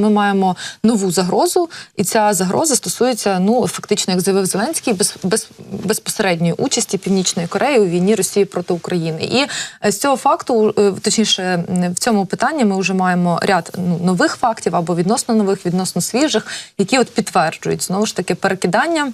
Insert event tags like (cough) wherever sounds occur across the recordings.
Ми маємо нову загрозу, і ця загроза стосується, ну фактично, як заявив Зеленський, без, без безпосередньої участі Північної Кореї у війні Росії проти України. І е, з цього факту, е, точніше, в цьому питанні ми вже маємо ряд ну, нових фактів або відносно нових, відносно свіжих, які от підтверджують знову ж таки перекидання.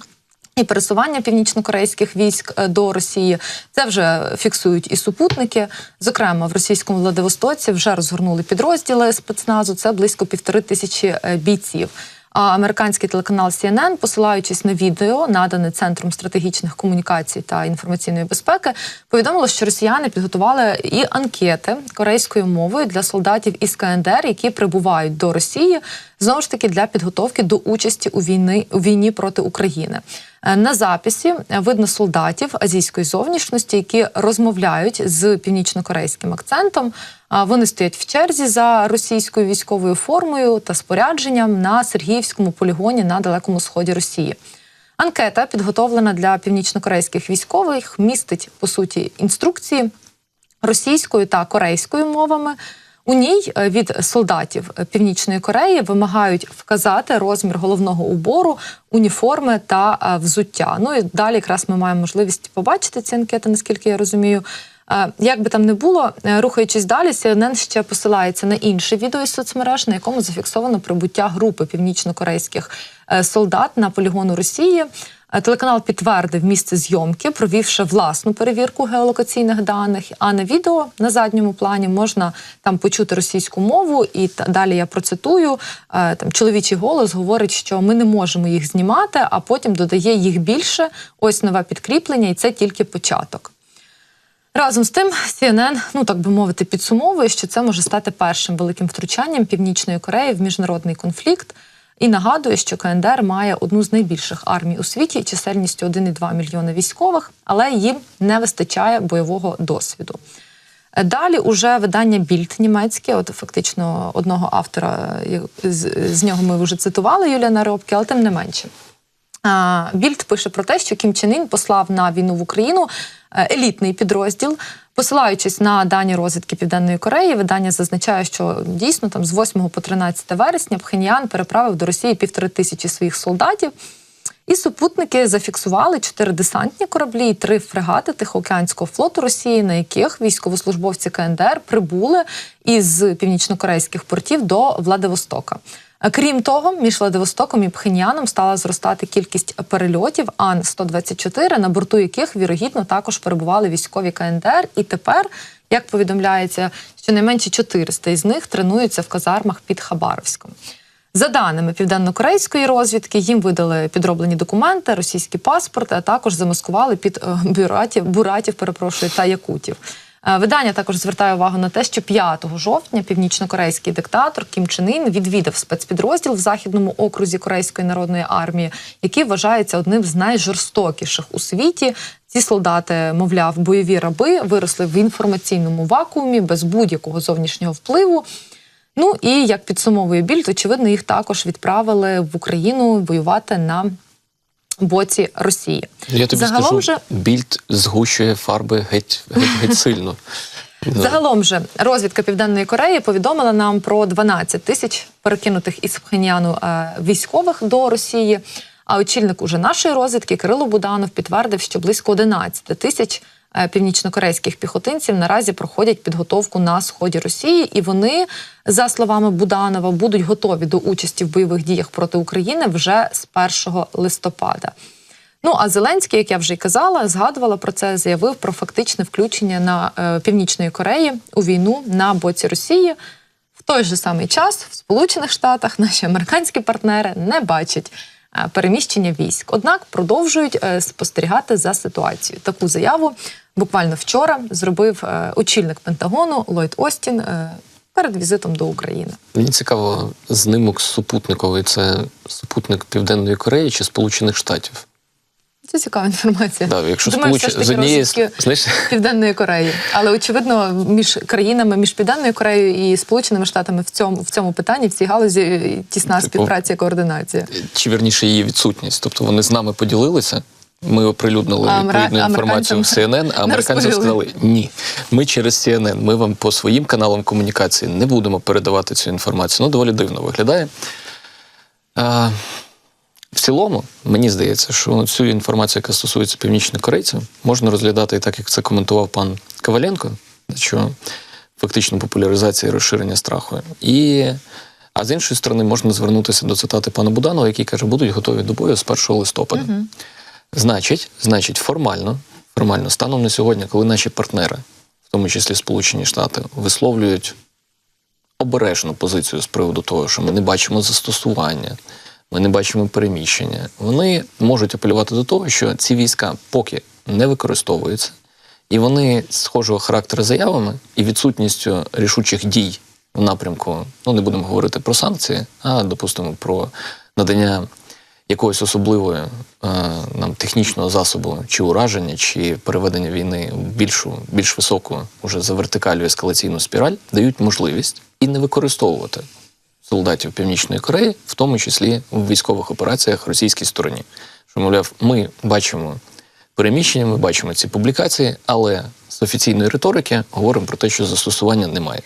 І пересування північнокорейських військ е, до Росії це вже фіксують і супутники. Зокрема, в російському Владивостоці вже розгорнули підрозділи спецназу. Це близько півтори тисячі е, бійців. А американський телеканал CNN, посилаючись на відео, надане центром стратегічних комунікацій та інформаційної безпеки, повідомило, що росіяни підготували і анкети корейською мовою для солдатів із КНДР, які прибувають до Росії, знову ж таки для підготовки до участі у війни у війні проти України. Е, На записі видно солдатів азійської зовнішності, які розмовляють з північнокорейським акцентом. Вони стоять в черзі за російською військовою формою та спорядженням на Сергіївському полігоні на далекому сході Росії. Анкета, підготовлена для північнокорейських військових, містить по суті інструкції російською та корейською мовами. У ній е, від солдатів Північної Кореї вимагають вказати розмір головного убору, уніформи та е, взуття. Ну і далі якраз ми маємо можливість побачити ці анкети, наскільки я розумію. Е, Як би там не було, рухаючись далі, CNN ще посилається на інше відео із соцмереж, на якому зафіксовано прибуття групи північнокорейських солдат на полігону Росії. Е, Телеканал підтвердив місце зйомки, провівши власну перевірку геолокаційних даних. А на відео на задньому плані можна там почути російську мову, і далі я процитую. е, Там чоловічий голос говорить, що ми не можемо їх знімати, а потім додає їх більше. Ось нове підкріплення, і це тільки початок. Разом з тим, CNN, ну так би мовити, підсумовує, що це може стати першим великим втручанням Північної Кореї в міжнародний конфлікт. І нагадує, що КНДР має одну з найбільших армій у світі чисельністю 1,2 мільйони військових, але їм не вистачає бойового досвіду. Далі уже видання Більд німецьке, от фактично одного автора з, з нього ми вже цитували Юліана Робки, але тим не менше. Більд пише про те, що Кім Чен Ін послав на війну в Україну е, елітний підрозділ. Посилаючись на дані розвідки Південної Кореї, видання зазначає, що дійсно там з 8 по 13 вересня Пхеньян переправив до Росії півтори тисячі своїх солдатів. І супутники зафіксували чотири десантні кораблі і три фрегати Тихоокеанського флоту Росії, на яких військовослужбовці КНДР прибули із північнокорейських портів до Владивостока. Крім того, між Владивостоком і Пхеньяном стала зростати кількість перельотів Ан-124, на борту яких вірогідно також перебували військові КНДР. І тепер, як повідомляється, щонайменше 400 із них тренуються в казармах під Хабаровськом. За даними південно-корейської розвідки, їм видали підроблені документи, російські паспорти, а також замаскували під е, буратів, буратів, перепрошую, та якутів. Е, Видання також звертає увагу на те, що 5 жовтня північно-корейський диктатор Кім Чен Ін відвідав спецпідрозділ в західному окрузі Корейської народної армії, який вважається одним з найжорстокіших у світі. Ці солдати, мовляв, бойові раби виросли в інформаційному вакуумі без будь-якого зовнішнього впливу. Ну і як підсумовує більд, очевидно, їх також відправили в Україну воювати на боці Росії. Я тобі Загалом скажу, же більд згущує фарби геть, геть, геть сильно. (laughs) Загалом же розвідка Південної Кореї повідомила нам про 12 тисяч перекинутих із Пхеньяну е, військових до Росії. А очільник уже нашої розвідки Кирило Буданов підтвердив, що близько 11 тисяч північнокорейських піхотинців наразі проходять підготовку на сході Росії, і вони, за словами Буданова, будуть готові до участі в бойових діях проти України вже з 1 листопада. Ну а Зеленський, як я вже й казала, згадувала про це, заявив про фактичне включення на е, північної Кореї у війну на боці Росії. В той же самий час в Сполучених Штатах наші американські партнери не бачать е, переміщення військ, однак продовжують е, спостерігати за ситуацією. Таку заяву буквально вчора зробив е, очільник Пентагону Ллойд Остін е, перед візитом до України. Мені цікаво, знимок супутниковий це супутник Південної Кореї чи Сполучених Штатів? Це цікава інформація. Да, якщо Думаю, сполуч... все ж таки з знаєш, Південної Кореї, але очевидно, між країнами, між Південною Кореєю і Сполученими Штатами в цьому в цьому питанні в цій галузі е, тісна Типу, співпраця і координація. чи вірніше її відсутність. Тобто вони з нами поділилися, Ми оприлюднили відповідну інформацію в (laughs) CNN, а розповіли. сказали ні. Ми через CNN, ми вам по своїм каналам комунікації не будемо передавати цю інформацію. Ну, доволі дивно виглядає. А, в цілому, мені здається, що цю інформацію, яка стосується північних корейців, можна розглядати і так, як це коментував пан Коваленко, що фактично популяризація і розширення страху. І, а з іншої сторони, можна звернутися до цитати пана Буданова, який каже, будуть готові до бою з 1 листопада. Значить, значить, формально, формально, станом на сьогодні, коли наші партнери, в тому числі Сполучені Штати, висловлюють обережну позицію з приводу того, що ми не бачимо застосування, ми не бачимо переміщення, вони можуть апелювати до того, що ці війська поки не використовуються, і вони схожого характеру заявами і відсутністю рішучих дій в напрямку, ну не будемо говорити про санкції, а допустимо про надання якогось особливого е, нам технічного засобу чи ураження, чи переведення війни в більшу, більш високу, уже за вертикалю ескалаційну спіраль, дають можливість і не використовувати солдатів Північної Кореї, в тому числі в військових операціях російській стороні. Що, мовляв, ми бачимо переміщення, ми бачимо ці публікації, але з офіційної риторики говоримо про те, що застосування немає.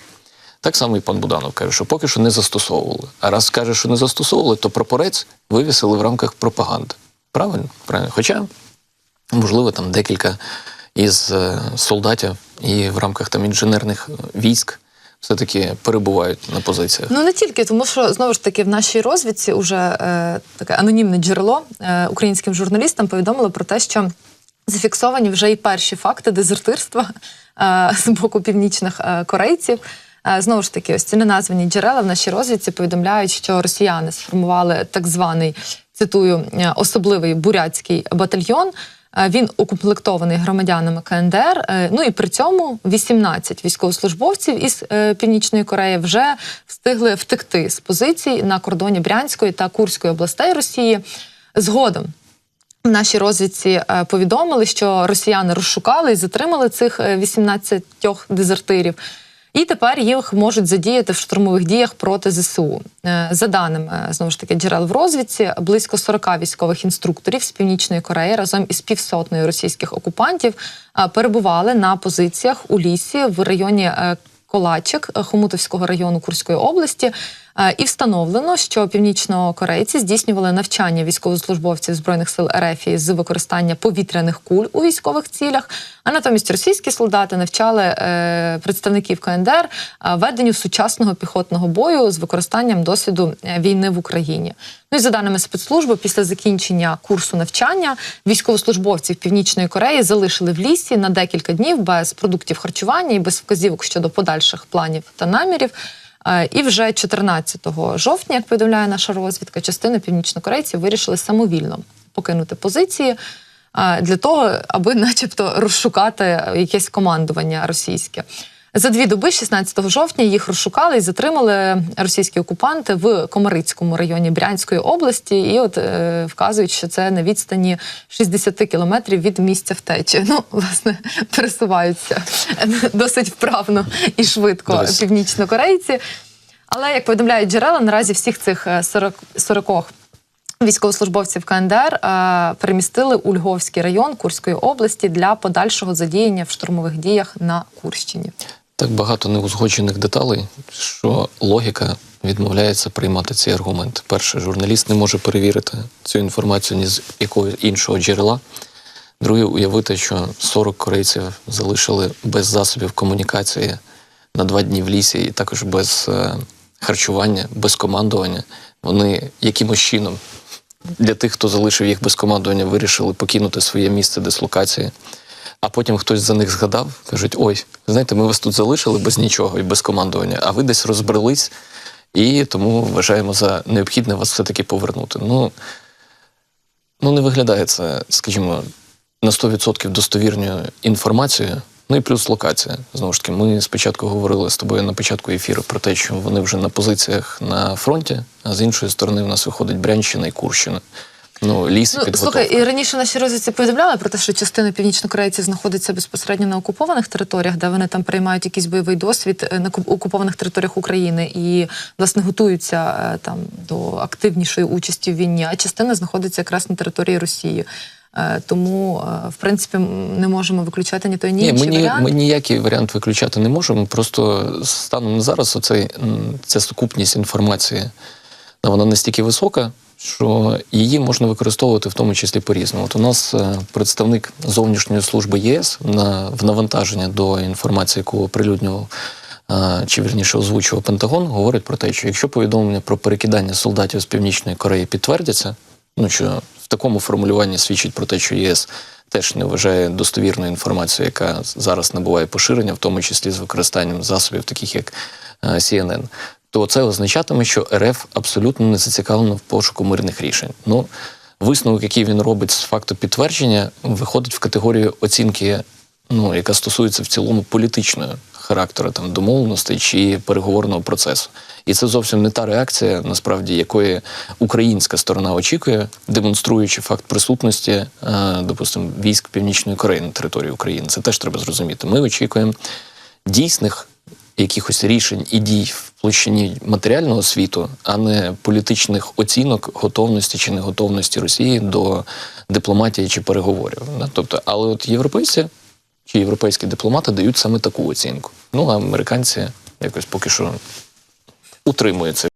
Так само і пан Буданов каже, що поки що не застосовували. А раз каже, що не застосовували, то прапорець вивісили в рамках пропаганди. Правильно? Правильно. Хоча, можливо, там декілька із е, солдатів і в рамках там інженерних е, військ все-таки перебувають на позиціях. Ну не тільки, тому що знову ж таки в нашій розвідці уже е, таке анонімне джерело е, українським журналістам повідомило про те, що зафіксовані вже і перші факти дезертирства е, з боку північних е, корейців. Е, Знову ж таки, ось ці неназвані джерела в нашій розвідці повідомляють, що росіяни сформували так званий цитую е, особливий бурятський батальйон. Е, Він укомплектований громадянами КНДР. Ну і при цьому 18 військовослужбовців із Північної Кореї вже встигли втекти з позицій на кордоні Брянської та Курської областей Росії. Згодом в нашій розвідці повідомили, що росіяни розшукали і затримали цих е, 18 дезертирів. І тепер їх можуть задіяти в штурмових діях проти ЗСУ. Е, За даними знову ж таки джерел в розвідці, близько 40 військових інструкторів з північної Кореї разом із півсотнею російських окупантів е, перебували на позиціях у лісі в районі е, Колачик е, Хомутовського району Курської області. Е, І встановлено, що північнокорейці здійснювали навчання військовослужбовців збройних сил РФ з використання повітряних куль у військових цілях. А натомість російські солдати навчали е, представників КНДР е, веденню сучасного піхотного бою з використанням досвіду війни в Україні. Ну і за даними спецслужби, після закінчення курсу навчання військовослужбовців Північної Кореї залишили в лісі на декілька днів без продуктів харчування і без вказівок щодо подальших планів та намірів. Е, І вже 14 жовтня, як повідомляє наша розвідка, частина північнокорейців вирішили самовільно покинути позиції е, для того, аби, начебто, розшукати якесь командування російське. За дві доби, 16 жовтня, їх розшукали і затримали російські окупанти в Комарицькому районі Брянської області. І от е, вказують, що це на відстані 60 кілометрів від місця втечі. Ну, власне, (laughs) пересуваються (laughs) досить вправно і швидко північнокорейці. Але як повідомляють джерела, наразі всіх цих е, 40, 40 військовослужбовців КНДР е, перемістили у Львовський район Курської області для подальшого задіяння в штурмових діях на Курщині. Так багато неузгоджених деталей, що логіка відмовляється приймати ці аргументи. Перше, журналіст не може перевірити цю інформацію ні з якого іншого джерела. Друге, уявити, що 40 корейців залишили без засобів комунікації на два дні в лісі, і також без е, харчування, без командування. Вони якимось чином для тих, хто залишив їх без командування, вирішили покинути своє місце дислокації. А потім хтось за них згадав, кажуть: ой, знаєте, ми вас тут залишили без нічого і без командування, а ви десь розбрелись, і тому вважаємо за необхідне вас все-таки повернути. Ну, ну не виглядає це, скажімо, на 100% достовірною інформацією. Ну і плюс локація. Знову ж таки, ми спочатку говорили з тобою на початку ефіру про те, що вони вже на позиціях на фронті, а з іншої сторони в нас виходить Брянщина і Курщина. Ну, ліс Ну, слухай, і раніше наші розвідці повідомляли про те, що частина північнокорейців знаходиться безпосередньо на окупованих територіях, де вони там приймають якийсь бойовий досвід е, на ку- окупованих територіях України і власне готуються е, там до активнішої участі в війні. А частина знаходиться якраз на території Росії. Е, Тому, в принципі, не можемо виключати ні той, ні, Ні, інший ми, варіант. ми ніякий варіант виключати не можемо. Просто станом на зараз оцей, ця сукупність інформації вона настільки висока, що її можна використовувати в тому числі по-різному. От у нас е, представник зовнішньої служби ЄС на, в навантаження до інформації, яку оприлюднював е, чи вірніше озвучував Пентагон, говорить про те, що якщо повідомлення про перекидання солдатів з Північної Кореї підтвердяться, ну що в такому формулюванні свідчить про те, що ЄС теж не вважає достовірною інформацію, яка зараз набуває поширення, в тому числі з використанням засобів, таких як е, CNN, то це означатиме, що РФ абсолютно не зацікавлено в пошуку мирних рішень. Ну, висновок, який він робить з факту підтвердження, виходить в категорію оцінки, ну, яка стосується в цілому політичного характеру там домовленостей чи переговорного процесу. І це зовсім не та реакція, насправді, якої українська сторона очікує, демонструючи факт присутності, е, допустимо, військ Північної Кореї на території України. Це теж треба зрозуміти. Ми очікуємо дійсних якихось рішень і дій в площині матеріального світу, а не політичних оцінок готовності чи неготовності Росії до дипломатії чи переговорів. Тобто, але от європейці чи європейські дипломати дають саме таку оцінку. Ну а американці якось поки що утримуються.